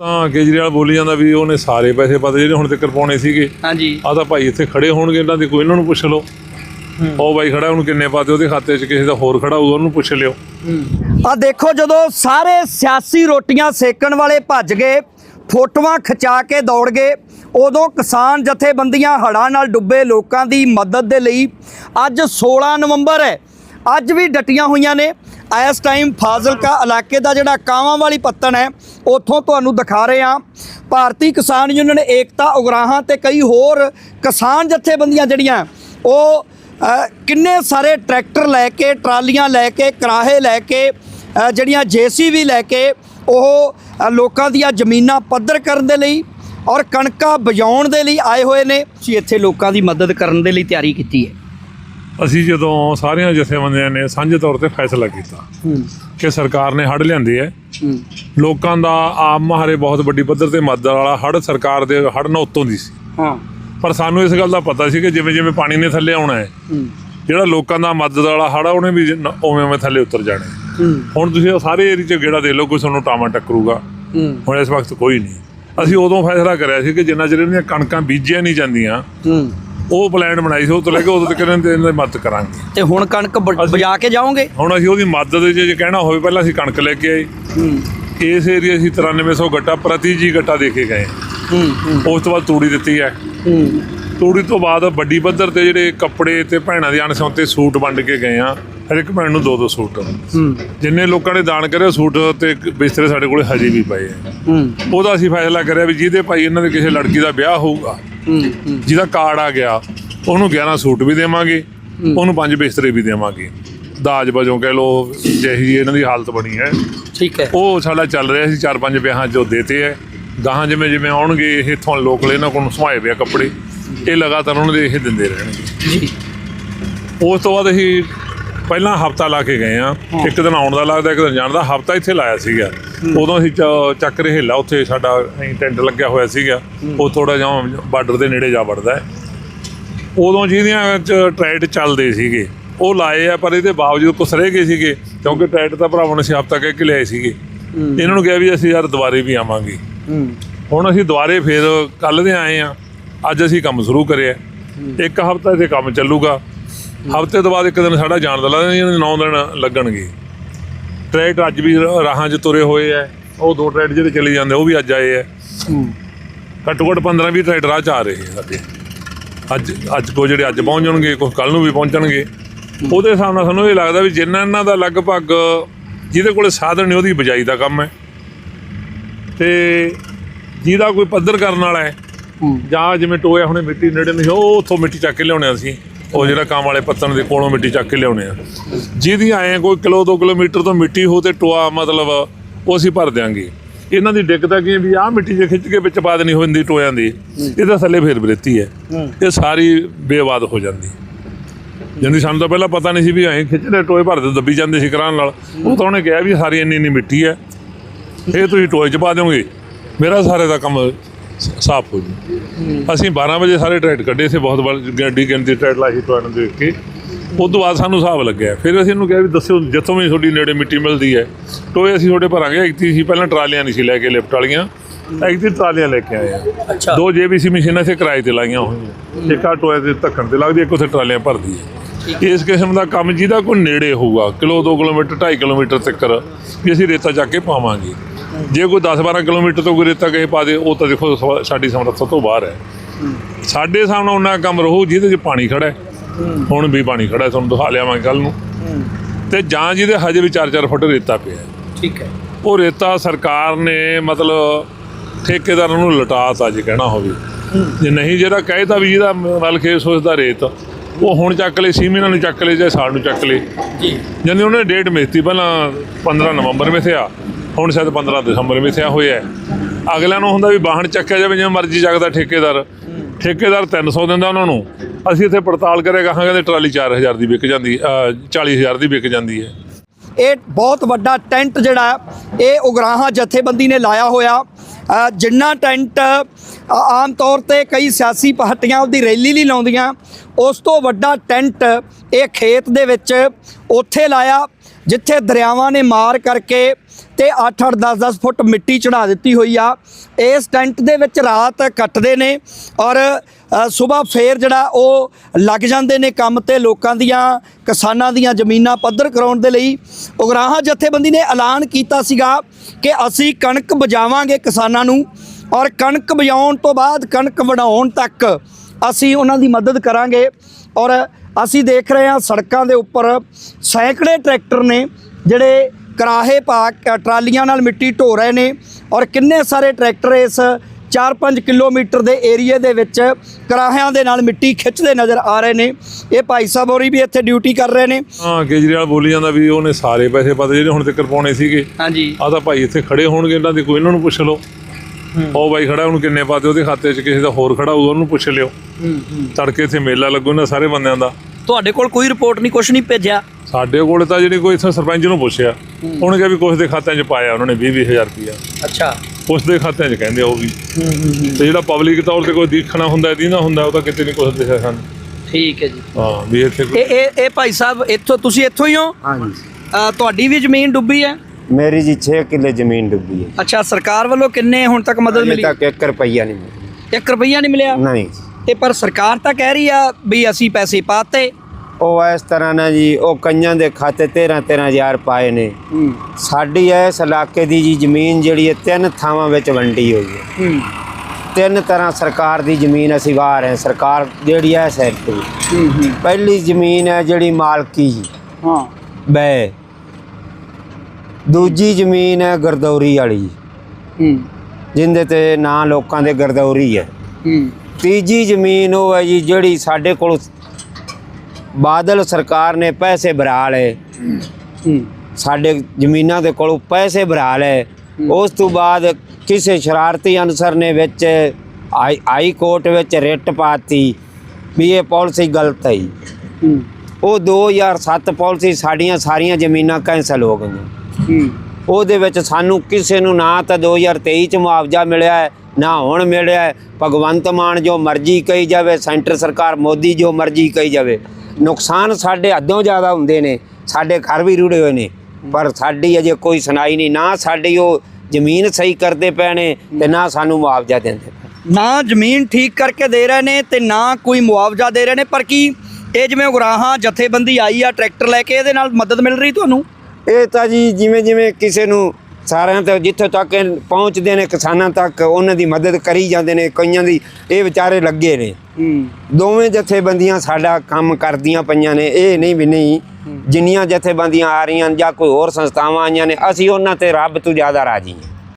ਤਾਂ ਕੇਜਰੀਵਾਲ ਬੋਲੀ ਜਾਂਦਾ ਵੀ ਉਹਨੇ ਸਾਰੇ ਪੈਸੇ ਪਤਾ ਜਿਹੜੇ ਹੁਣ ਤੱਕ ਪਾਉਣੇ ਸੀਗੇ। ਹਾਂਜੀ। ਆ ਤਾਂ ਭਾਈ ਇੱਥੇ ਖੜੇ ਹੋਣਗੇ ਇਹਨਾਂ ਦੇ ਕੋਈ ਇਹਨਾਂ ਨੂੰ ਪੁੱਛ ਲਓ। ਉਹ ਬਾਈ ਖੜਾ ਉਹਨੂੰ ਕਿੰਨੇ ਪਾਤੇ ਉਹਦੇ ਖਾਤੇ 'ਚ ਕਿਸੇ ਦਾ ਹੋਰ ਖੜਾ ਹੋਊਗਾ ਉਹਨੂੰ ਪੁੱਛ ਲਿਓ। ਆ ਦੇਖੋ ਜਦੋਂ ਸਾਰੇ ਸਿਆਸੀ ਰੋਟੀਆਂ ਸੇਕਣ ਵਾਲੇ ਭੱਜ ਗਏ ਫੋਟੋਆਂ ਖਿਚਾ ਕੇ ਦੌੜ ਗਏ ਉਦੋਂ ਕਿਸਾਨ ਜਥੇਬੰਦੀਆਂ ਹੜ੍ਹਾਂ ਨਾਲ ਡੁੱਬੇ ਲੋਕਾਂ ਦੀ ਮਦਦ ਦੇ ਲਈ ਅੱਜ 16 ਨਵੰਬਰ ਹੈ। ਅੱਜ ਵੀ ਡਟੀਆਂ ਹੋਈਆਂ ਨੇ। ਇਸ ਟਾਈਮ ਫਾਜ਼ਿਲਕਾ ਇਲਾਕੇ ਦਾ ਜਿਹੜਾ ਕਾਵਾਂ ਵਾਲੀ ਪੱਤਣ ਹੈ ਉੱਥੋਂ ਤੁਹਾਨੂੰ ਦਿਖਾ ਰਹੇ ਹਾਂ। ਭਾਰਤੀ ਕਿਸਾਨ ਯੂਨੀਅਨ ਏਕਤਾ ਉਗਰਾਹਾਂ ਤੇ ਕਈ ਹੋਰ ਕਿਸਾਨ ਜਥੇਬੰਦੀਆਂ ਜਿਹੜੀਆਂ ਉਹ ਕਿੰਨੇ ਸਾਰੇ ਟਰੈਕਟਰ ਲੈ ਕੇ ਟਰਾਲੀਆਂ ਲੈ ਕੇ ਕਰਾਹੇ ਲੈ ਕੇ ਅ, ਜਿਹੜੀਆਂ ਜੀਸੀਬੀ ਲੈ ਕੇ ਉਹ ਲੋਕਾਂ ਦੀਆਂ ਜ਼ਮੀਨਾਂ ਪੱਧਰ ਕਰਨ ਦੇ ਲਈ ਔਰ ਕਣਕਾਂ ਬਜਾਉਣ ਦੇ ਲਈ ਆਏ ਹੋਏ ਨੇ। ਅਸੀਂ ਇੱਥੇ ਲੋਕਾਂ ਦੀ ਮਦਦ ਕਰਨ ਦੇ ਲਈ ਤਿਆਰੀ ਕੀਤੀ ਹੈ। ਅਸੀਂ ਜਦੋਂ ਸਾਰੀਆਂ ਜਥੇਬੰਦੀਆਂ ਨੇ ਸਾਂਝੇ ਤੌਰ ਤੇ ਫੈਸਲਾ ਕੀਤਾ ਕਿ ਸਰਕਾਰ ਨੇ ਹੜ੍ਹ ਲਿਆਂਦੇ ਹੈ। ਲੋਕਾਂ ਦਾ ਆਮ ਮਹਾਰੇ ਬਹੁਤ ਵੱਡੀ ਪੱਧਰ ਤੇ ਮਦਦ ਵਾਲਾ ਹੜ੍ਹ ਸਰਕਾਰ ਦੇ ਹੜ੍ਹ ਨਾਲ ਉੱਤੋਂ ਦੀ ਸੀ। ਹਾਂ। ਪਰ ਸਾਨੂੰ ਇਸ ਗੱਲ ਦਾ ਪਤਾ ਸੀ ਕਿ ਜਿਵੇਂ ਜਿਵੇਂ ਪਾਣੀ ਨੇ ਥੱਲੇ ਆਉਣਾ ਹੈ ਜਿਹੜਾ ਲੋਕਾਂ ਦਾ ਮਦਦ ਵਾਲਾ ਹੜ੍ਹ ਆ ਉਹਨੇ ਵੀ ਉਵੇਂ ਉਵੇਂ ਥੱਲੇ ਉਤਰ ਜਾਣਾ ਹੈ। ਹੁਣ ਤੁਸੀਂ ਉਹ ਸਾਰੇ ਏਰੀਏ 'ਚ ਗੇੜਾ ਦੇ ਲਓ ਕੋਈ ਤੁਹਾਨੂੰ ਟਾਵਾਂ ਟੱਕਰੂਗਾ। ਹੁਣ ਇਸ ਵਕਤ ਕੋਈ ਨਹੀਂ। ਅਸੀਂ ਉਦੋਂ ਫੈਸਲਾ ਕਰਿਆ ਸੀ ਕਿ ਜਿੰਨਾ ਚਿਰ ਇਹਨਾਂ ਦੀਆਂ ਕਣਕਾਂ ਬੀਜੀਆਂ ਨਹੀਂ ਜਾਂਦੀਆਂ ਉਹ ਪਲਾਨ ਬਣਾਈ ਸੀ ਉਹ ਤੋਂ ਲੈ ਕੇ ਉਦੋਂ ਤੱਕ ਇਹਨਾਂ ਦੀ ਇਹਨਾਂ ਦੀ ਮਦਦ ਕਰਾਂਗੇ। ਤੇ ਹੁਣ ਕਣਕ ਬ- ਬਜਾ ਕੇ ਜਾਓਗੇ? ਹੁਣ ਅਸੀਂ ਉਹਦੀ ਮਦਦ ਜੇ ਜੇ ਕਹਿਣਾ ਹੋਵੇ ਪਹਿਲਾਂ ਅਸੀਂ ਕਣਕ ਲੈ ਕੇ ਆਏ। ਇਸ ਏਰੀਆ ਅਸੀਂ 9300 ਗੱਟਾ ਪ੍ਰਤੀ ਜੀ ਗੱਟਾ ਦੇ ਕੇ ਗਏ। ਉਸ ਤੋਂ ਬਾਅਦ ਤੂੜੀ ਦਿੱਤੀ ਹੈ। ਤੂੜੀ ਤੋਂ ਬਾਅਦ ਵੱਡੀ ਪੱਧਰ ਤੇ ਜਿਹੜੇ ਕੱਪੜੇ ਤੇ ਭੈਣਾਂ ਦੇ ਅਣਸੌਂਤੇ ਸੂਟ ਵੰਡ ਕੇ ਗਏ ਆ ਹਰ ਇੱਕ ਭੈਣ ਨੂੰ ਦੋ ਦੋ ਸੂਟ। ਜਿੰਨੇ ਲੋਕਾਂ ਨੇ ਦਾਨ ਕਰਿਆ ਸੂਟ ਤੇ ਬਿਸਤਰੇ ਸਾਡੇ ਕੋਲੇ ਹਜੇ ਵੀ ਪਏ ਆ ਉਹਦਾ ਅਸੀਂ ਫੈਸਲਾ ਕਰਿਆ ਵੀ ਜਿਹਦੇ ਭਾਈ ਇਹਨਾਂ ਦੇ ਕਿਸੇ ਲੜਕੀ ਦਾ ਵਿਆਹ ਹੋਊਗਾ ਜਿਹਦਾ ਕਾਰਡ ਆ ਗਿਆ ਉਹਨੂੰ 11 ਸੂਟ ਵੀ ਦੇਵਾਂਗੇ ਉਹਨੂੰ ਪੰਜ ਬਿਸਤਰੇ ਵੀ ਦੇਵਾਂਗੇ। ਦਾਜ ਵਜੋਂ ਕਹਿ ਲੋ ਜਿਹੀ ਇਹਨਾਂ ਦੀ ਹਾਲਤ ਬਣੀ ਹੈ। ਠੀਕ ਹੈ। ਉਹ ਸਾਡਾ ਚੱਲ ਰਿਹਾ ਸੀ ਚਾਰ ਪੰਜ ਵਿਆਹਾਂ ਉਹ ਦੇਤੇ ਹੈ। ਗਾਹਾਂ ਜਿਵੇਂ ਜਿਵੇਂ ਆਉਣਗੇ ਇਹ ਇੱਥੋਂ ਲੋਕਲ ਇਹਨਾਂ ਕੋਲ ਸਮਾਏ ਪਿਆ ਕੱਪੜੇ। ਇਹ ਲਗਾਤਾਰ ਉਹਨਾਂ ਦੇ ਇਹ ਦਿੰਦੇ ਰਹਿਣਗੇ। ਜੀ। ਉਸ ਤੋਂ ਬਾਅਦ ਅਸੀਂ ਪਹਿਲਾਂ ਹਫਤਾ ਲਾ ਕੇ ਗਏ ਆ ਇੱਕ ਦਿਨ ਆਉਣ ਦਾ ਲੱਗਦਾ ਇੱਕ ਦਿਨ ਜਾਣ ਦਾ। ਹਫਤਾ ਇੱਥੇ ਲਾਇਆ ਸੀਗਾ। ਉਦੋਂ ਅਸੀਂ ਚ- ਚੱਕ ਰਹੇ ਹਿੱਲਾ ਉੱਥੇ ਸਾਡਾ ਅਸੀਂ ਟੈਂਟ ਲੱਗਿਆ ਹੋਇਆ ਸੀਗਾ। ਉਹ ਥੋੜਾ ਜਿਹਾ ਬਾਰਡਰ ਦੇ ਨੇੜੇ ਜਾ ਵੜਦਾ ਹੈ। ਉਦੋਂ ਜਿਹਦੀਆਂ ਚ ਟਰੈਟ ਚੱਲਦੇ ਸੀਗੇ ਉਹ ਲਾਏ ਆ ਪਰ ਇਹਦੇ ਬਾਵਜੂਦ ਕੁਛ ਰਹਿ ਗਏ ਸੀਗੇ ਕਿਉਂਕਿ ਟਰੈਟ ਤਾਂ ਭਰਾਵਾਂ ਨੇ ਹਫਤਾ ਕਹਿ ਕੇ ਲਿਆਏ ਸੀਗੇ। ਇਹਨਾਂ ਨੂੰ ਕਿਹਾ ਵੀ ਅਸੀਂ ਯਾਰ ਦੁਬਾਰੇ ਵੀ ਆਵਾਂਗੇ। ਹੁਣ ਅਸੀਂ ਦੁਬਾਰੇ ਫੇਰ ਕੱਲ ਦੇ ਆਏ ਆ ਅੱਜ ਅਸੀਂ ਕੰਮ ਸ਼ੁਰੂ ਕਰਿਆ। ਇੱਕ ਹਫਤਾ ਇੱਥੇ ਕੰਮ ਚੱਲੂਗਾ। ਹਫ਼ਤੇ ਤੋਂ ਬਾਅਦ ਇੱਕ ਦਿਨ ਸਾਡਾ ਜਾਣ ਦਾ ਲੱਗਦਾ ਇਹਨਾਂ 9 ਦਿਨ ਲੱਗਣਗੇ। ਟਰੈਟ ਅੱਜ ਵੀ ਰਾਹਾਂ 'ਚ ਤੁਰੇ ਹੋਏ ਐ। ਉਹ ਦੋ ਟਰੈਟ ਜਿਹੜੇ ਚਲੇ ਜਾਂਦੇ ਉਹ ਵੀ ਅੱਜ ਆਏ ਐ। ਘੱਟੋ ਘੱਟ 15 20 ਟਰੈਟ ਰਾਹ 'ਚ ਆ ਰਹੇ ਆ ਸਾਡੇ। ਅੱਜ ਅੱਜ ਕੋ ਜਿਹੜੇ ਅੱਜ ਪਹੁੰਚ ਜਾਣਗੇ ਕੁਝ ਕੱਲ ਨੂੰ ਵੀ ਪਹੁੰਚਣਗੇ। ਉਹਦੇ ਹਿਸਾਬ ਨਾਲ ਸਾਨੂੰ ਇਹ ਲੱਗਦਾ ਵੀ ਜਿੰਨਾ ਇਹਨਾਂ ਦਾ ਲਗਭਗ ਜਿਹਦੇ ਕੋਲੇ ਸਾਧਨ ਨਹੀਂ ਉਹਦੀ ਬਜਾਈ ਦਾ ਕੰਮ ਹੈ ਤੇ ਜਿਹਦਾ ਕੋਈ ਪੱਧਰ ਕਰਨ ਵਾਲਾ ਹੈ। ਜਾਂ ਜਿਵੇਂ ਟੋਇਆ ਹੁਣੇ ਮਿੱਟੀ ਨੇੜੇ ਨਹੀਂ ਉਹ ਉੱਥੋਂ ਮਿੱਟੀ ਚੱਕ ਕੇ ਲਿਆਉਣੇ ਅਸੀਂ। ਉਹ ਜਿਹੜਾ ਕੰਮ ਵਾਲੇ ਪੱਤਣ ਦੇ ਕੋਲੋਂ ਮਿੱਟੀ ਚੱਕ ਕੇ ਲਿਆਉਣੇ ਆ। ਜਿਹਦੀ ਆਏ ਕੋਈ ਕਿਲੋ 2 ਕਿਲੋਮੀਟਰ ਤੋਂ ਮਿੱਟੀ ਹੋ ਤੇ ਟੋਆ ਮਤਲਬ ਉਹ ਅਸੀਂ ਭਰ ਦਿਆਂਗੇ। ਇਹਨਾਂ ਦੀ ਦਿੱਕਤ ਆ ਕਿ ਵੀ ਆਹ ਮਿੱਟੀ ਜੇ ਖਿੱਚ ਕੇ ਵਿੱਚ ਪਾ ਦੇਣੀ ਹੁੰਦੀ ਟੋਇਆਂ ਦੀ ਇਹਦਾ ਥੱਲੇ ਫੇਰ ਬਰੇਤੀ ਹੈ। ਇਹ ਸਾਰੀ ਬੇਵਾਦ ਹੋ ਜਾਂਦੀ। ਜਾਂਦੀ ਸਾਨੂੰ ਤਾਂ ਪਹਿਲਾਂ ਪਤਾ ਨਹੀਂ ਸੀ ਵੀ ਐਂ ਖਿੱਚਦੇ ਟੋਏ ਭਰਦੇ ਦੱਬੀ ਜਾਂਦੇ ਸੀ ਕਰਾਂ ਨਾਲ। ਉਹ ਤਾਂ ਉਹਨੇ ਕਿਹਾ ਵੀ ਸਾਰੀ ਇੰਨੀ ਇੰਨੀ ਮਿੱਟੀ ਹੈ। ਇਹ ਤੁਸੀਂ ਟੋਏ 'ਚ ਪਾ ਦਿਓਗੇ। ਮੇਰਾ ਸਾਰੇ ਦਾ ਕੰਮ ਸਾਫ਼ ਹੋ ਜੂ ਅਸੀਂ 12 ਵਜੇ ਸਾਰੇ ਟਰੈਕਟ ਕੱਢੇ ਸੀ ਬਹੁਤ ਵਾਰ ਗੱਡੀ ਗਿਣਤੀ ਟਰੈਕਟ ਲਾਈ ਟੋਏ ਨੂੰ ਦੇਖ ਕੇ। ਉਸ ਤੋਂ ਬਾਅਦ ਸਾਨੂੰ ਹਿਸਾਬ ਲੱਗਿਆ। ਫਿਰ ਅਸੀਂ ਇਹਨੂੰ ਕਿਹਾ ਵੀ ਦੱਸਿਓ ਜਿੱਥੋਂ ਵੀ ਤੁਹਾਡੀ ਨੇੜੇ ਮਿੱਟੀ ਮਿਲਦੀ ਹੈ ਟੋਏ ਅਸੀਂ ਤੁਹਾਡੇ ਭਰਾਂਗੇ। ਐਕਤੀ ਸੀ ਪਹਿਲਾਂ ਟਰਾਲੀਆਂ ਨਹੀਂ ਸੀ ਲੈ ਕੇ ਲਿਫਟ ਵਾਲੀਆਂ। ਐਕਤੀ ਟਰਾਲੀਆਂ ਲੈ ਕੇ ਆਏ ਆ। ਦੋ ਜੇਬੀਸੀ ਮਸ਼ੀਨਾਂ ਇੱਥੇ ਕਿਰਾਏ ਤੇ ਲਾਈਆਂ ਹੋਈਆਂ। ਇੱਕ ਆ ਟੋਏ ਦੇ ਧੱਕਣ ਤੇ ਲੱਗਦੀ ਇੱਕ ਉੱਥੇ ਟਰਾਲੀਆਂ ਭਰਦੀ ਹੈ। ਇਸ ਕਿਸਮ ਦਾ ਕੰਮ ਜਿਹਦਾ ਕੋਈ ਨੇੜੇ ਹੋਊਗਾ ਕਿਲੋ 2 ਕਿਲੋਮੀਟਰ 2.5 ਕਿਲੋਮੀਟਰ ਤੱਕ ਵੀ ਅਸੀਂ ਰੇਤਾ ਚੱਕ ਕੇ ਪਾਵਾਂਗੇ। ਜੇ ਕੋਈ 10-12 ਕਿਲੋਮੀਟਰ ਤੋਂ ਕੋਈ ਰੇਤਾ ਕਹੇ ਪਾ ਦੇ ਉਹ ਤਾਂ ਦੇਖੋ ਸਾਡੀ ਸਮਰੱਥਾ ਤੋਂ ਬਾਹਰ ਹੈ। ਸਾਡੇ ਸਾਹਮਣੇ ਉਹਨਾਂ ਕੰਮ ਰਹੂ ਜਿਹਦੇ 'ਚ ਪਾਣੀ ਖੜਾ ਹੈ। ਹੁਣ ਵੀ ਪਾਣੀ ਖੜਾ ਹੈ ਤੁਹਾਨੂੰ ਦਿਖਾ ਲਿਆਵਾਂਗੇ ਕੱਲ ਨੂੰ। ਤੇ ਜਾਂ ਜਿਹਦੇ ਹਜੇ ਵੀ 4-4 ਫੁੱਟ ਰੇਤਾ ਪਿਆ ਹੈ। ਠੀਕ ਹੈ। ਉਹ ਰੇਤਾ ਸਰਕਾਰ ਨੇ ਮਤਲਬ ਠੇਕੇਦਾਰਾਂ ਨੂੰ ਲਟਾਤਾ ਜੇ ਕਹਿਣਾ ਹੋਵੇ। ਜੇ ਨਹੀਂ ਜਿਹੜਾ ਕਹਿਤਾ ਵੀ ਜਿਹਦਾ ਮਲ ਕੇ ਸੋਚਦਾ ਰੇਤ ਉਹ ਹੁਣ ਚੱਕ ਲੈ ਮਹੀਨਿਆਂ ਨੂੰ ਚੱਕ ਲੈ ਜਾਂ ਸਾਲ ਨੂੰ ਚੱਕ ਲੈ। ਜੀ। ਜਾਨੀ ਉਹਨੇ ਡੇਟ ਮਿਲਤੀ ਪਹਿਲਾਂ 15 ਨਵੰਬਰ ਵਿੱਚ ਆ। ਹੁਣ ਸ਼ਾਇਦ 15 ਦਸੰਬਰ ਵਿੱਚ ਆ ਹੋਇਆ ਅਗਲਿਆਂ ਨੂੰ ਹੁੰਦਾ ਵੀ ਵਾਹਨ ਚੱਕਿਆ ਜਾਵੇ, ਜਿਵੇਂ ਮਰਜ਼ੀ ਚੱਕਦਾ ਠੇਕੇਦਾਰ। ਠੇਕੇਦਾਰ 300 ਦਿੰਦਾ ਉਹਨਾਂ ਨੂੰ। ਅਸੀਂ ਇੱਥੇ ਪੜਤਾਲ ਕਰੇ ਕਹਾਂਗੇ ਕਹਿੰਦੇ ਟਰਾਲੀ 4000 ਦੀ ਵਿਕ ਜਾਂਦੀ, ਅਹ 40000 ਦੀ ਵਿਕ ਜਾਂਦੀ ਹੈ। ਇਹ ਬਹੁਤ ਵੱਡਾ ਟੈਂਟ ਜਿਹੜਾ, ਇਹ ਉਗਰਾਹਾਂ ਜਥੇਬੰਦੀ ਨੇ ਲਾਇਆ ਹੋਇਆ। ਜਿੰਨਾ ਟੈਂਟ ਆਮ ਤੌਰ ਤੇ ਕਈ ਸਿਆਸੀ ਪਾਰਟੀਆਂ ਉਹਦੀ ਰੈਲੀ ਲਈ ਲਾਉਂਦੀਆਂ, ਉਸ ਤੋਂ ਵੱਡਾ ਟੈਂਟ ਇਹ ਖੇਤ ਦੇ ਵਿੱਚ ਉੱਥੇ ਲਾਇਆ। ਜਿੱਥੇ ਦਰਿਆਵਾਂ ਨੇ ਮਾਰ ਕਰਕੇ ਤੇ 8-8 10-10 ਫੁੱਟ ਮਿੱਟੀ ਚੜਾ ਦਿੱਤੀ ਹੋਈ ਆ। ਇਸ ਟੈਂਟ ਦੇ ਵਿੱਚ ਰਾਤ ਕੱਟਦੇ ਨੇ ਔਰ ਸਵੇਰ ਫੇਰ ਜਿਹੜਾ ਉਹ ਲੱਗ ਜਾਂਦੇ ਨੇ ਕੰਮ ਤੇ ਲੋਕਾਂ ਦੀਆਂ, ਕਿਸਾਨਾਂ ਦੀਆਂ ਜ਼ਮੀਨਾਂ ਪੱਧਰ ਕਰਾਉਣ ਦੇ ਲਈ। ਉਗਰਾਹਾਂ ਜਥੇਬੰਦੀ ਨੇ ਐਲਾਨ ਕੀਤਾ ਸੀਗਾ ਕਿ ਅਸੀਂ ਕਣਕ ਬਜਾਵਾਂਗੇ ਕਿਸਾਨਾਂ ਨੂੰ ਔਰ ਕਣਕ ਬਜਾਉਣ ਤੋਂ ਬਾਅਦ ਕਣਕ ਵਢਾਉਣ ਤੱਕ ਅਸੀਂ ਉਹਨਾਂ ਦੀ ਮਦਦ ਕਰਾਂਗੇ। ਔਰ ਅਸੀਂ ਦੇਖ ਰਹੇ ਹਾਂ ਸੜਕਾਂ ਦੇ ਉੱਪਰ ਸੈਂਕੜੇ ਟਰੈਕਟਰ ਨੇ ਜਿਹੜੇ ਕਰਾਹੇ ਪਾ ਟਰਾਲੀਆਂ ਨਾਲ ਮਿੱਟੀ ਢੋ ਰਹੇ ਨੇ ਔਰ ਕਿੰਨੇ ਸਾਰੇ ਟਰੈਕਟਰ ਇਸ 4-5 ਕਿਲੋਮੀਟਰ ਦੇ ਏਰੀਏ ਦੇ ਵਿੱਚ ਕਰਾਹਿਆਂ ਦੇ ਨਾਲ ਮਿੱਟੀ ਖਿੱਚਦੇ ਨਜ਼ਰ ਆ ਰਹੇ ਨੇ। ਇਹ ਭਾਈ ਸਾਹਿਬ ਹੋਰੀ ਵੀ ਇੱਥੇ ਡਿਊਟੀ ਕਰ ਰਹੇ ਨੇ। ਹਾਂ ਕੇਜਰੀਵਾਲ ਬੋਲੀ ਜਾਂਦਾ ਵੀ ਉਹਨੇ ਸਾਰੇ ਪੈਸੇ ਪਤਾ ਜਿਹੜੇ ਹੁਣ ਤੱਕ ਪਾਉਣੇ ਸੀਗੇ। ਹਾਂਜੀ। ਆ ਤਾਂ ਭਾਈ ਇੱਥੇ ਖੜੇ ਹੋਣਗੇ ਇਹਨਾਂ ਦੇ ਕੋਈ ਇਹਨਾਂ ਨੂੰ ਪੁੱਛ ਲਓ। ਉਹ ਬਾਈ ਖੜਾ ਉਹਨੂੰ ਕਿੰਨੇ ਪਾਤੇ ਉਹਦੇ ਖਾਤੇ 'ਚ ਕਿਸੇ ਦਾ ਹੋਰ ਖੜਾ ਹੋਊਗਾ ਉਹਨੂੰ ਪੁੱਛ ਲਿਓ। ਤੜਕੇ ਇੱਥੇ ਮੇਲਾ ਲੱਗੂ ਇਹਨਾਂ ਸਾਰੇ ਬੰਦਿਆਂ ਦਾ। ਤੁਹਾਡੇ ਕੋਲ ਕੋਈ ਰਿਪੋਰਟ ਨਹੀਂ ਕੁਝ ਨਹੀਂ ਭੇਜਿਆ? ਸਾਡੇ ਕੋਲ ਤਾਂ ਜਿਹੜੀ ਕੋਈ ਇੱਥੇ ਸਰਪੰਚ ਨੂੰ ਪੁੱਛਿਆ ਉਹਨੇ ਕਿਹਾ ਵੀ ਕੁਛ ਦੇ ਖਾਤਿਆਂ 'ਚ ਪਾਇਆ ਉਹਨਾਂ ਨੇ 20 ਹਜ਼ਾਰ ਰੁਪਇਆ। ਅੱਛਾ। ਕੁਛ ਦੇ ਖਾਤਿਆਂ 'ਚ ਕਹਿੰਦੇ ਆ ਉਹ ਵੀ। ਤੇ ਜਿਹੜਾ ਪਬਲਿਕ ਤੌਰ ਤੇ ਕੋਈ ਦੇਖਣਾ ਹੁੰਦਾ ਦੀਨਾ ਹੁੰਦਾ ਉਹ ਤਾਂ ਕਿਤੇ ਨਹੀਂ ਕੁਛ ਦਿਖਿਆ ਸਾਨੂੰ। ਠੀਕ ਹੈ ਜੀ। ਹਾਂ ਵੀ ਇੱਥੇ ਕੋਈ- ਇਹ ਇਹ ਇਹ ਭਾਈ ਸਾਹਿਬ ਇੱਥੋਂ ਤੁਸੀਂ ਇੱਥੋਂ ਹੀ ਹੋ? ਹਾਂਜੀ। ਤੁਹਾਡੀ ਵੀ ਜ਼ਮੀਨ ਡੁੱਬੀ ਹੈ? ਮੇਰੀ ਜੀ 6 ਕਿੱਲੇ ਜ਼ਮੀਨ ਡੁੱਬੀ ਹੈ ਅੱਛਾ ਸਰਕਾਰ ਵੱਲੋਂ ਕਿੰਨੇ ਹੁਣ ਤੱਕ ਮਦਦ ਮਿਲੀ? ਤੱਕ 1 ਰੁਪਈਆ ਨਹੀਂ ਮਿਲਿਆ। 1 ਰੁਪਈਆ ਨਹੀਂ ਮਿਲਿਆ? ਨਹੀਂ ਤੇ ਪਰ ਸਰਕਾਰ ਤਾਂ ਕਹਿ ਰਹੀ ਆ ਵੀ ਅਸੀਂ ਪੈਸੇ ਪਾਤੇ। ਉਹ ਇਸ ਤਰ੍ਹਾਂ ਨਾ ਜੀ ਉਹ ਕਈਆਂ ਦੇ ਖਾਤੇ 13 13000 ਪਾਏ ਨੇ। ਸਾਡੀ ਇਸ ਇਲਾਕੇ ਦੀ ਜੀ ਜ਼ਮੀਨ ਜਿਹੜੀ ਹੈ ਤਿੰਨ ਥਾਵਾਂ ਵਿੱਚ ਵੰਡੀ ਹੋਈ ਹੈ। ਤਿੰਨ ਤਰ੍ਹਾਂ ਸਰਕਾਰ ਦੀ ਜ਼ਮੀਨ ਅਸੀਂ ਵਾਹ ਰਹੇ ਹਾਂ ਸਰਕਾਰ ਜਿਹੜੀ ਹੈ ਪਹਿਲੀ ਜ਼ਮੀਨ ਹੈ ਜਿਹੜੀ ਮਾਲਕੀ ਹਾਂ। ਬੈ। ਦੂਜੀ ਜ਼ਮੀਨ ਹੈ ਗਰਦੌਰੀ ਵਾਲੀ ਹੂੰ। ਜਿੰਦੇ ਤੇ ਨਾਂ ਲੋਕਾਂ ਦੇ ਗਰਦੌਰੀ ਹੈ। ਹੂੰ। ਤੀਜੀ ਜ਼ਮੀਨ ਉਹ ਹੈ ਜੀ ਜਿਹੜੀ ਸਾਡੇ ਕੋਲ ਬਾਦਲ ਸਰਕਾਰ ਨੇ ਪੈਸੇ ਭਰਾ ਲਏ। ਹੂੰ। ਸਾਡੇ ਜ਼ਮੀਨਾਂ ਦੇ ਕੋਲ ਪੈਸੇ ਭਰਾ ਲਏ। ਉਸ ਤੋਂ ਬਾਅਦ ਕਿਸੇ ਸ਼ਰਾਰਤੀ ਅਨਸਰ ਨੇ ਵਿੱਚ ਹਾਈ ਕੋਰਟ ਵਿੱਚ ਰਿਟ ਪਾਤੀ ਵੀ ਇਹ ਪਾਲਿਸੀ ਗਲਤ ਹੈ ਉਹ 2007 ਪਾਲਿਸੀ ਸਾਡੀਆਂ ਸਾਰੀਆਂ ਜ਼ਮੀਨਾਂ ਕੈਂਸਲ ਹੋ ਗਈਆਂ। ਉਹਦੇ ਵਿੱਚ ਸਾਨੂੰ ਕਿਸੇ ਨੂੰ ਨਾ ਤਾਂ 2023 ਚ ਮੁਆਵਜ਼ਾ ਮਿਲਿਆ ਹੈ ਨਾ ਹੁਣ ਮਿਲਿਆ ਹੈ। ਭਗਵੰਤ ਮਾਨ ਜੋ ਮਰਜ਼ੀ ਕਹੀ ਜਾਵੇ ਸੈਂਟਰ ਸਰਕਾਰ ਮੋਦੀ ਜੋ ਮਰਜ਼ੀ ਕਹੀ ਜਾਵੇ। ਨੁਕਸਾਨ ਸਾਡੇ ਹੱਦੋਂ ਜ਼ਿਆਦਾ ਹੁੰਦੇ ਨੇ ਸਾਡੇ ਘਰ ਵੀ ਰੁੜੇ ਹੋਏ ਨੇ। ਪਰ ਸਾਡੀ ਅਜੇ ਕੋਈ ਸੁਣਾਈ ਨਹੀਂ ਨਾ ਸਾਡੀ ਉਹ ਜ਼ਮੀਨ ਸਹੀ ਕਰਦੇ ਪਏ ਨੇ ਤੇ ਨਾ ਸਾਨੂੰ ਮੁਆਵਜ਼ਾ ਦਿੰਦੇ ਨਾ ਜ਼ਮੀਨ ਠੀਕ ਕਰਕੇ ਦੇ ਰਹੇ ਨੇ ਤੇ ਨਾ ਕੋਈ ਮੁਆਵਜ਼ਾ ਦੇ ਰਹੇ ਨੇ ਪਰ ਕੀ ਇਹ ਜਿਵੇਂ ਉਗਰਾਹਾਂ ਜਥੇਬੰਦੀ ਆਈ ਆ ਟਰੈਕਟਰ ਲੈ ਕੇ ਇਹਦੇ ਨਾਲ ਮਦਦ ਮਿਲ ਰਹੀ ਤੁਹਾਨੂੰ? ਇਹ ਤਾਂ ਜੀ ਜਿਵੇਂ ਜਿਵੇਂ ਕਿਸੇ ਨੂੰ ਸਾਰਿਆਂ ਤੱਕ ਜਿੱਥੋਂ ਤੱਕ ਪਹੁੰਚਦੇ ਨੇ ਕਿਸਾਨਾਂ ਤੱਕ ਉਹਨਾਂ ਦੀ ਮਦਦ ਕਰੀ ਜਾਂਦੇ ਨੇ ਕਈਆਂ ਦੀ ਇਹ ਵਿਚਾਰੇ ਲੱਗੇ ਨੇ। ਹੂੰ। ਦੋਵੇਂ ਜਥੇਬੰਦੀਆਂ ਸਾਡਾ ਕੰਮ ਕਰਦੀਆਂ ਪਈਆਂ ਨੇ ਇਹ ਨਹੀਂ ਵੀ ਨਹੀਂ ਜਿੰਨੀਆਂ ਜਥੇਬੰਦੀਆਂ ਆ ਰਹੀਆਂ ਜਾਂ ਕੋਈ ਹੋਰ ਸੰਸਥਾਵਾਂ ਆਈਆਂ ਨੇ ਅਸੀਂ ਉਹਨਾਂ ਤੇ ਰੱਬ ਤੋਂ ਜ਼ਿਆਦਾ ਰਾਜੀ ਹਾਂ।